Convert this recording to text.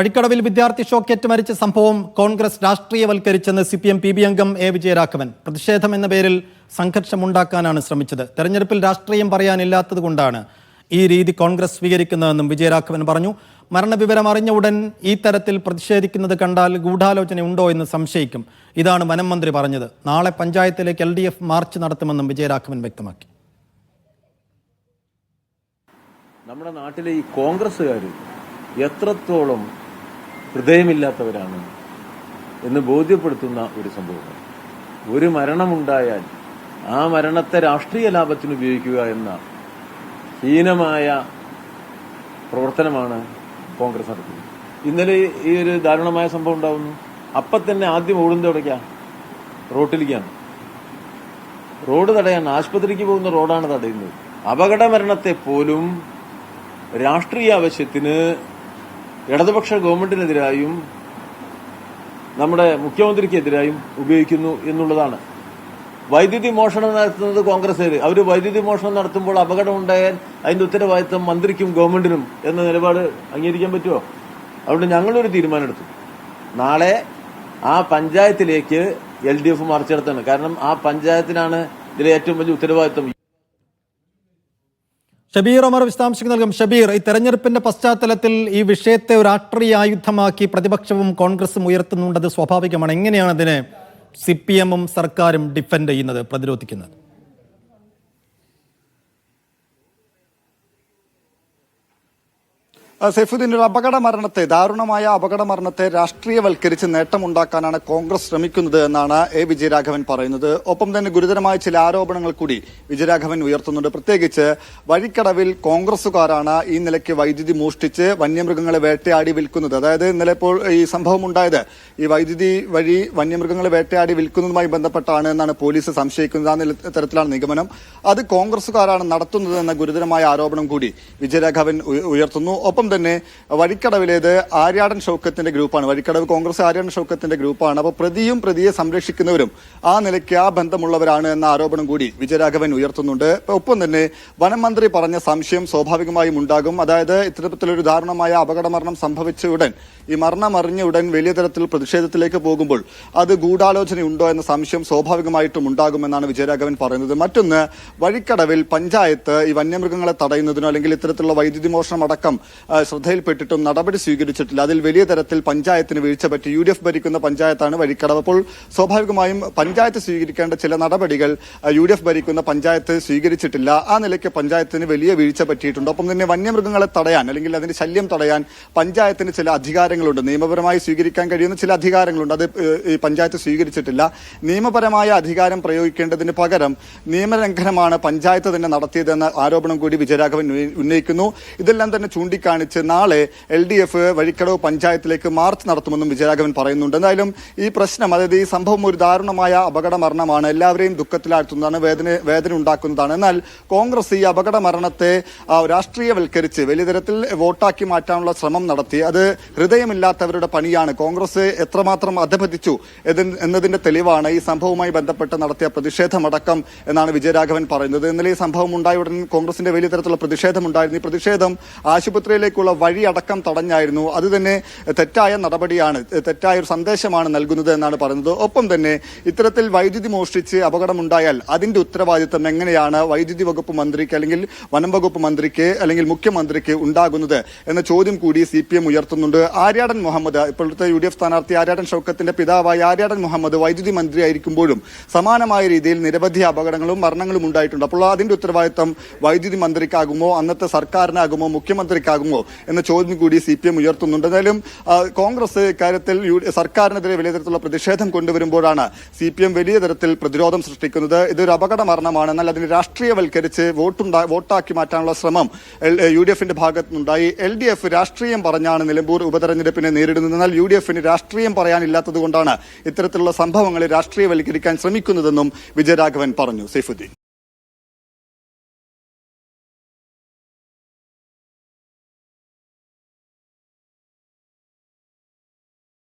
വഴിക്കടവിൽ വിദ്യാർത്ഥി ഷോക്കേറ്റ് മരിച്ച സംഭവം Congress രാഷ്ട്രീയവൽക്കരിച്ചെന്ന് C P M P B അംഗം എ വിജയരാഘവൻ പ്രതിഷേധം എന്ന പേരിൽ സംഘർഷമുണ്ടാക്കാനാണ് ശ്രമിച്ചത്. തെരഞ്ഞെടുപ്പിൽ രാഷ്ട്രീയം പറയാനില്ലാത്തതുകൊണ്ടാണ് ഈ രീതി കോൺഗ്രസ് സ്വീകരിക്കുന്നതെന്നും വിജയരാഘവൻ പറഞ്ഞു. മരണവിവരം അറിഞ്ഞ ഉടൻ ഈ തരത്തിൽ പ്രതിഷേധിക്കുന്നത് കണ്ടാൽ ഗൂഢാലോചന ഉണ്ടോ എന്ന് സംശയിക്കും. ഇതാണ് വനം മന്ത്രി പറഞ്ഞത്. നാളെ പഞ്ചായത്തിലേക്ക് എൽ മാർച്ച് നടത്തുമെന്നും വിജയരാഘവൻ വ്യക്തമാക്കി. നമ്മുടെ നാട്ടിലെ ഈ കോൺഗ്രസ്സുകാർ എത്രത്തോളം ഹൃദയമില്ലാത്തവരാണ് എന്ന് ബോധ്യപ്പെടുത്തുന്ന ഒരു സംഭവമാണ്. ഒരു മരണമുണ്ടായാൽ ആ മരണത്തെ രാഷ്ട്രീയ ലാഭത്തിന് ഉപയോഗിക്കുക എന്ന ഹീനമായ പ്രവർത്തനമാണ് കോൺഗ്രസ് നടത്തുന്നത്. ഇന്നലെ ഈ ഒരു ദാരുണമായ സംഭവം ഉണ്ടാവുന്നു. അപ്പം തന്നെ ആദ്യം ഓടുന്നത് തുടക്ക റോട്ടിലേക്കാണ്. റോഡ് തടയാൻ ആശുപത്രിക്ക് പോകുന്ന റോഡാണ് തടയുന്നത്. അപകട മരണത്തെ പോലും രാഷ്ട്രീയ ആവശ്യത്തിന് ഇടതുപക്ഷ ഗവൺമെന്റിനെതിരായും നമ്മുടെ മുഖ്യമന്ത്രിക്കെതിരായും ഉപയോഗിക്കുന്നു എന്നുള്ളതാണ്. വൈദ്യുതി മോഷണം നടത്തുന്നത് കോൺഗ്രസ്സുകാർ അവർ വൈദ്യുതി മോഷണം നടത്തുമ്പോൾ അപകടം ഉണ്ടായാൽ അതിന്റെ ഉത്തരവാദിത്തം മന്ത്രിക്കും ഗവൺമെന്റിനും എന്ന നിലപാട് അംഗീകരിക്കാൻ പറ്റുമോ? അതുകൊണ്ട് ഞങ്ങളൊരു തീരുമാനമെടുത്തു. നാളെ ആ പഞ്ചായത്തിലേക്ക് എൽ ഡി എഫ് മാർച്ച് കാരണം ആ പഞ്ചായത്തിനാണ് ഇതിലെ ഏറ്റവും വലിയ ഉത്തരവാദിത്തം ഷബീർ അമർ വിശദാംശങ്ങൾ നൽകും. ഷബീർ ഈ തെരഞ്ഞെടുപ്പിന്റെ പശ്ചാത്തലത്തിൽ ഈ വിഷയത്തെ ഒരു രാഷ്ട്രീയ ആയുധമാക്കി പ്രതിപക്ഷവും കോൺഗ്രസും ഉയർത്തുന്നുണ്ടത് സ്വാഭാവികമാണ്. എങ്ങനെയാണ് അതിനെ സി പി എമ്മും സർക്കാരും ഡിഫെൻഡ് ചെയ്യുന്നത് പ്രതിരോധിക്കുന്നത്? സൈഫുദ്ദീൻ ഒരു അപകട മരണത്തെ ദാരുണമായ അപകട മരണത്തെ രാഷ്ട്രീയവൽക്കരിച്ച് നേട്ടമുണ്ടാക്കാനാണ് കോൺഗ്രസ് ശ്രമിക്കുന്നത് എന്നാണ് എ. വിജയരാഘവൻ പറയുന്നത്. ഒപ്പം തന്നെ ഗുരുതരമായ ചില ആരോപണങ്ങൾ കൂടി വിജയരാഘവൻ ഉയർത്തുന്നുണ്ട്. പ്രത്യേകിച്ച് വഴിക്കടവിൽ കോൺഗ്രസുകാരാണ് ഈ നിലയ്ക്ക് വൈദ്യുതി മോഷ്ടിച്ച് വന്യമൃഗങ്ങളെ വേട്ടയാടി വിൽക്കുന്നത്. അതായത് ഇന്നലെ ഇപ്പോൾ ഈ സംഭവം ഉണ്ടായത് ഈ വൈദ്യുതി വഴി വന്യമൃഗങ്ങളെ വേട്ടയാടി വിൽക്കുന്നതുമായി ബന്ധപ്പെട്ടാണ് എന്നാണ് പോലീസ് സംശയിക്കുന്നത്. ആ തരത്തിലാണ് നിഗമനം. അത് കോൺഗ്രസുകാരാണ് നടത്തുന്നത് എന്ന ഗുരുതരമായ ആരോപണം കൂടി വിജയരാഘവൻ ഉയർത്തുന്നു. ഒപ്പം തന്നെ വഴിക്കടവിലേത് ആര്യാടൻ ഷൗക്കത്തിന്റെ ഗ്രൂപ്പാണ്. വഴിക്കടവ് കോൺഗ്രസ് ആര്യാടൻ ഷൗക്കത്തിന്റെ ഗ്രൂപ്പാണ്. അപ്പോൾ പ്രതിയും പ്രതിയെ സംരക്ഷിക്കുന്നവരും ആ നിലയ്ക്ക് ആ ബന്ധമുള്ളവരാണ് എന്ന ആരോപണം കൂടി വിജയരാഘവൻ ഉയർത്തുന്നുണ്ട്. ഒപ്പം തന്നെ വനം മന്ത്രി പറഞ്ഞ സംശയം സ്വാഭാവികമായും ഉണ്ടാകും. അതായത് ഇത്തരത്തിലൊരു ദാരുണമായ അപകടമരണം സംഭവിച്ച ഉടൻ ഈ മരണം അറിഞ്ഞ ഉടൻ വലിയ തരത്തിൽ പ്രതിഷേധത്തിലേക്ക് പോകുമ്പോൾ അത് ഗൂഢാലോചന ഉണ്ടോ എന്ന സംശയം സ്വാഭാവികമായിട്ടും ഉണ്ടാകുമെന്നാണ് വിജയരാഘവൻ പറയുന്നത്. മറ്റൊന്ന് വഴിക്കടവിൽ പഞ്ചായത്ത് ഈ വന്യമൃഗങ്ങളെ തടയുന്നതിനോ അല്ലെങ്കിൽ ഇത്തരത്തിലുള്ള വൈദ്യുതി മോഷണം അടക്കം ശ്രദ്ധയിൽപ്പെട്ടിട്ടും നടപടി സ്വീകരിച്ചിട്ടില്ല. അതിൽ വലിയ തരത്തിൽ പഞ്ചായത്തിന് വീഴ്ച പറ്റി യു ഡി എഫ് ഭരിക്കുന്ന പഞ്ചായത്താണ് വഴിക്കടവ്. അപ്പോൾ സ്വാഭാവികമായും പഞ്ചായത്ത് സ്വീകരിക്കേണ്ട ചില നടപടികൾ യു ഡി എഫ് ഭരിക്കുന്ന പഞ്ചായത്ത് സ്വീകരിച്ചിട്ടില്ല. ആ നിലയ്ക്ക് പഞ്ചായത്തിന് വലിയ വീഴ്ച പറ്റിയിട്ടുണ്ട്. ഒപ്പം തന്നെ വന്യമൃഗങ്ങളെ തടയാൻ അല്ലെങ്കിൽ അതിന്റെ ശല്യം തടയാൻ പഞ്ചായത്തിന് ചില അധികാരങ്ങളുണ്ട്. നിയമപരമായി സ്വീകരിക്കാൻ കഴിയുന്ന ചില അധികാരങ്ങളുണ്ട്. അത് ഈ പഞ്ചായത്ത് സ്വീകരിച്ചിട്ടില്ല. നിയമപരമായ അധികാരം പ്രയോഗിക്കേണ്ടതിന് പകരം നിയമലംഘനമാണ് പഞ്ചായത്ത് തന്നെ നടത്തിയതെന്ന ആരോപണം കൂടി വിജയരാഘവൻ ഉന്നയിക്കുന്നു. ഇതെല്ലാം തന്നെ ചൂണ്ടിക്കാണിച്ച് നാളെ എൽ ഡി എഫ് വഴിക്കടവ് പഞ്ചായത്തിലേക്ക് മാർച്ച് നടത്തുമെന്നും വിജയരാഘവൻ പറയുന്നുണ്ട്. എന്തായാലും ഈ പ്രശ്നം അതായത് ഈ സംഭവം ഒരു ദാരുണമായ അപകട മരണമാണ്. എല്ലാവരെയും ദുഃഖത്തിലാഴ്ത്തുന്നതാണ് വേദന വേദന ഉണ്ടാക്കുന്നതാണ്. എന്നാൽ കോൺഗ്രസ് ഈ അപകട മരണത്തെ രാഷ്ട്രീയവൽക്കരിച്ച് വലിയ തരത്തിൽ വോട്ടാക്കി മാറ്റാനുള്ള ശ്രമം നടത്തി. അത് ഹൃദയമില്ലാത്തവരുടെ പണിയാണ്. കോൺഗ്രസ് എത്രമാത്രം അധപതിച്ചു എന്നതിന്റെ തെളിവാണ് ഈ സംഭവവുമായി ബന്ധപ്പെട്ട് നടത്തിയ പ്രതിഷേധമടക്കം എന്നാണ് വിജയരാഘവൻ പറയുന്നത്. ഇന്നലെ ഈ സംഭവം ഉണ്ടായ ഉടൻ കോൺഗ്രസിന്റെ വലിയ തരത്തിലുള്ള പ്രതിഷേധമുണ്ടായിരുന്നു. ഈ പ്രതിഷേധം ആശുപത്രിയിലേക്കുള്ള വഴി അടക്കം തടഞ്ഞായിരുന്നു. അത് തന്നെ തെറ്റായ നടപടിയാണ് തെറ്റായ ഒരു സന്ദേശമാണ് നൽകുന്നത് എന്നാണ് പറയുന്നത്. ഒപ്പം തന്നെ ഇത്തരത്തിൽ വൈദ്യുതി മോഷ്ടിച്ച് അപകടമുണ്ടായാൽ അതിന്റെ ഉത്തരവാദിത്തം എങ്ങനെയാണ് വൈദ്യുതി വകുപ്പ് മന്ത്രിക്ക് അല്ലെങ്കിൽ വനം വകുപ്പ് മന്ത്രിക്ക് അല്ലെങ്കിൽ മുഖ്യമന്ത്രിക്ക് ഉണ്ടാകുന്നത് എന്ന ചോദ്യം കൂടി സി പി എം ഉയർത്തുന്നുണ്ട്. ആര്യാടൻ മുഹമ്മദ് ഇപ്പോഴത്തെ യു ഡി എഫ് സ്ഥാനാർത്ഥി ആര്യാടൻ ഷൗക്കത്തിന്റെ പിതാവായ ആര്യാടൻ മുഹമ്മദ് വൈദ്യുതി മന്ത്രിയായിരിക്കുമ്പോഴും സമാനമായ രീതിയിൽ നിരവധി അപകടങ്ങളും മരണങ്ങളും ഉണ്ടായിട്ടുണ്ട്. അപ്പോൾ അതിന്റെ ഉത്തരവാദിത്തം വൈദ്യുതി മന്ത്രിക്കാകുമോ അന്നത്തെ സർക്കാരിനാകുമോ മുഖ്യമന്ത്രിക്കാകുമോ? എന്ന ചോദ്യം കൂടി സി പി എം ഉയർത്തുന്നുണ്ട്. കോൺഗ്രസ് ഇക്കാര്യത്തിൽ സർക്കാരിനെതിരെ വലിയ തരത്തിലുള്ള പ്രതിഷേധം കൊണ്ടുവരുമ്പോഴാണ് സി പി എം വലിയ തരത്തിൽ പ്രതിരോധം സൃഷ്ടിക്കുന്നത്. ഇതൊരു അപകട മരണമാണ്. എന്നാൽ അതിനെ രാഷ്ട്രീയവൽക്കരിച്ച് വോട്ടുണ്ടാ വോട്ടാക്കി മാറ്റാനുള്ള ശ്രമം യു ഡി എഫിന്റെ ഭാഗത്തുനിന്നുണ്ടായി. എൽ ഡി എഫ് രാഷ്ട്രീയം പറഞ്ഞാണ് നിലമ്പൂർ ഉപതെരഞ്ഞെടുപ്പിനെ നേരിടുന്നത്. എന്നാൽ യു ഡി എഫിന് രാഷ്ട്രീയം പറയാനില്ലാത്തത് കൊണ്ടാണ് ഇത്തരത്തിലുള്ള സംഭവങ്ങളെ രാഷ്ട്രീയവൽക്കരിക്കാൻ ശ്രമിക്കുന്നതെന്നും വിജയരാഘവൻ പറഞ്ഞു. സൈഫുദ്ദീൻ.